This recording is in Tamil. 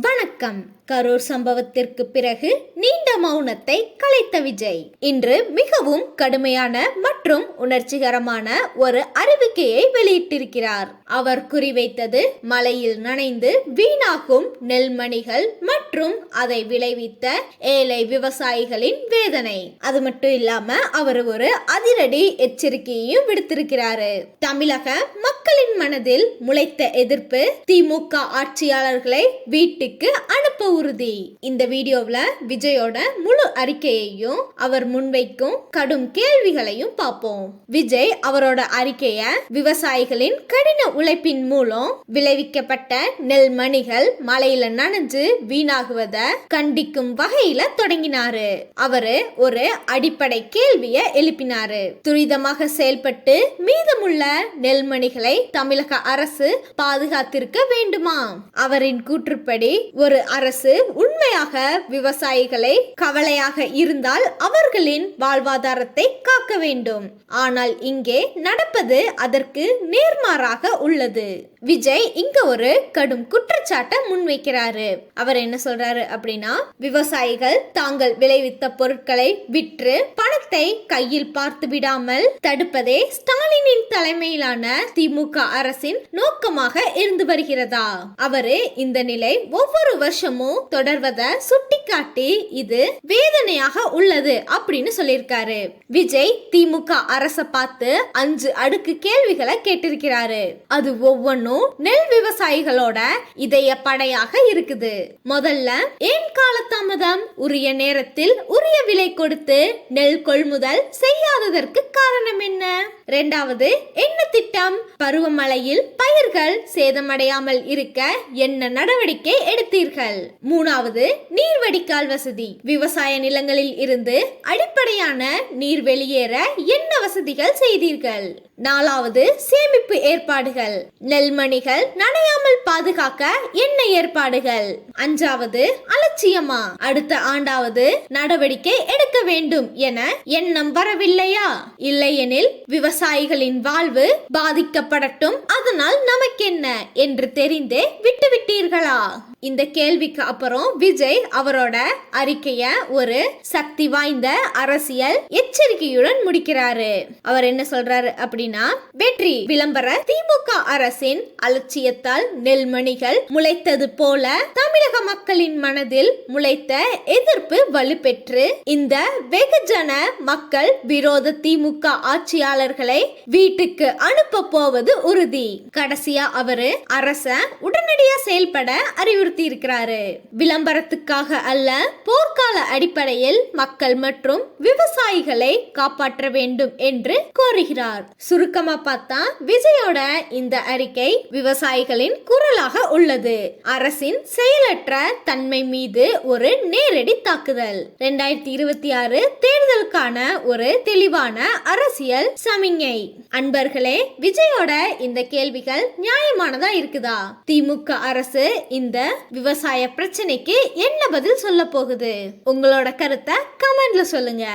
வணக்கம். கரூர் சம்பவத்திற்கு பிறகு நீண்ட மௌனத்தை கலைத்த விஜய். இன்று மிகவும் கடுமையான மற்றும் உணர்ச்சிகரமான ஒரு அறிவிக்கையை வெளியிட்டிருக்கிறார். அவர் குறிவைத்தது மலையில் நனைந்து வீணாகும் நெல்மணிகள் மற்றும் அதை விளைவித்த ஏழை விவசாயிகளின் வேதனை. அது மட்டும் இல்லாம அவர் ஒரு அதிரடி எச்சரிக்கையையும் விடுத்திருக்கிறாரு. தமிழக மக்களின் மனதில் முளைத்த எதிர்ப்பு திமுக ஆட்சியாளர்களை வீட்டுக்கு அனுப்ப உறுதி. இந்த வீடியோவில் விஜயோட முழு அறிக்கையையும் அவர் முன்வைக்கும் கடும் கேள்விகளையும் பார்ப்போம். விஜய் அவரோட அறிக்கைய விவசாயிகளின் கடின உழைப்பின் மூலம் விளைவிக்கப்பட்ட நெல் மணிகள் மலையில நனைஞ்சு வீணாகுவத கண்டிக்கும் வகையில தொடங்கினாரு. அவரு ஒரு அடிப்படை கேள்விய எழுப்பினாரு. துரிதமாக செயல்பட்டு மீதமுள்ள நெல்மணிகளை தமிழக அரசு பாதுகாத்திருக்க வேண்டுமா? அவரின் கூற்றுப்படி ஒரு அரசு உண்மையாக விவசாயிகளை கவலையாக இருந்தால் அவர்களின் வாழ்வாதாரத்தை காக்க வேண்டும். ஆனால் இங்கே நடப்பது அதற்கு நேர்மாறாக உள்ளது. விஜய் இங்க ஒரு கடும் குற்றச்சாட்டை முன்வைக்கிறாரு. அவர் என்ன சொல்றாரு அப்படின்னா விவசாயிகள் தாங்கள் விளைவித்த பொருட்களை விற்று பணத்தை கையில் பார்த்து விடாமல் தடுப்பதே ஸ்டாலினின் தலைமையிலான திமுக அரசின் நோக்கமாக இருந்து வருகிறதா? அவரு இந்த நிலை ஒவ்வொரு வருஷமும் தொடர்வதை சுட்டிக்காட்டி இது வேதனையாக உள்ளது அப்படின்னு சொல்லியிருக்காரு. விஜய் திமுக அரச பார்த்து அஞ்சு அடுக்கு கேள்விகளை கேட்டிருக்கிறாரு. அது ஒவ்வொன்றும் நெல் விவசாயிகளோட இதய படையாக இருக்குது. முதல்ல ஏன் காலதாமதம்? உரிய நேரத்தில் உரிய விலை கொடுத்து நெல் கொள்முதல் செய்யாததற்கு காரணம் என்ன? இரண்டாவது என்ன திட்டம்? பருவமழையில் பயிர்கள் சேதமடையாமல் இருக்க என்ன நடவடிக்கை எடுத்தீர்கள்? மூணாவது நீர் வடிகால் வசதி. விவசாய நிலங்களில் இருந்து அடிப்படையான நீர் வெளியேற என்ன வசதிகள் செய்தீர்கள்? நாலாவது சேமிப்பு ஏற்பாடுகள். நெல்மணிகள் நனையாமல் பாதுகாக்க என்ன ஏற்பாடுகள். அஞ்சாவது அலட்சியமா. அடுத்த ஆண்டாவது நடவடிக்கை எடுக்க வேண்டும் என எண்ணம் வரவில்லையா? இல்லையெனில் விவசாயிகளின் வாழ்வு பாதிக்கப்படட்டும். அதனால் நமக்கென்ன என்று தெரிந்தே விட்டுவிட்டீர்களா இந்த கேள்விக்கு அப்புறம் விஜய் அவரோட அறிக்கைய ஒரு சக்தி வாய்ந்த அரசியல் எச்சரிக்கையுடன் முடிக்கிறாரு. அவர் என்ன சொல்றாரு அப்படி அப்படின்னா வெற்றி. விளம்பர திமுக அரசின் அலட்சியத்தால் நெல்மணிகள் முளைத்தது போல தமிழக மக்களின் மனதில் முளைத்த எதிர்ப்பு வலுப்பெற்று இந்த வெகுஜன மக்கள் விரோத திமுக ஆட்சியாளர்களை வீட்டுக்கு அனுப்ப போவது உறுதி. கடைசியா அவரு அரச உடனடியா செயல்பட அறிவுறுத்தி இருக்கிறாரு விளம்பரத்துக்காக அல்ல போர்க்கால அடிப்படையில் மக்கள் மற்றும் விவசாயிகளை காப்பாற்ற வேண்டும் என்று கோருகிறார். சுருக்கமா பார்த்தா விஜயோட இந்த அறிக்கை விவசாயிகளின் குரலாக உள்ளது. அரசின் செயலற்ற தன்மை மீது ஒரு நேரடி தாக்குதல். ரெண்டாயிரத்தி இருபத்தி ஆறு தேர்தலுக்கான ஒரு தெளிவான அரசியல் சமிஞை அன்பர்களே விஜயோட இந்த கேள்விகள் நியாயமானதா இருக்குதா? திமுக அரசு இந்த விவசாய பிரச்சனைக்கு என்ன பதில் சொல்ல போகுது? உங்களோட கருத்தை கமெண்ட்ல சொல்லுங்க.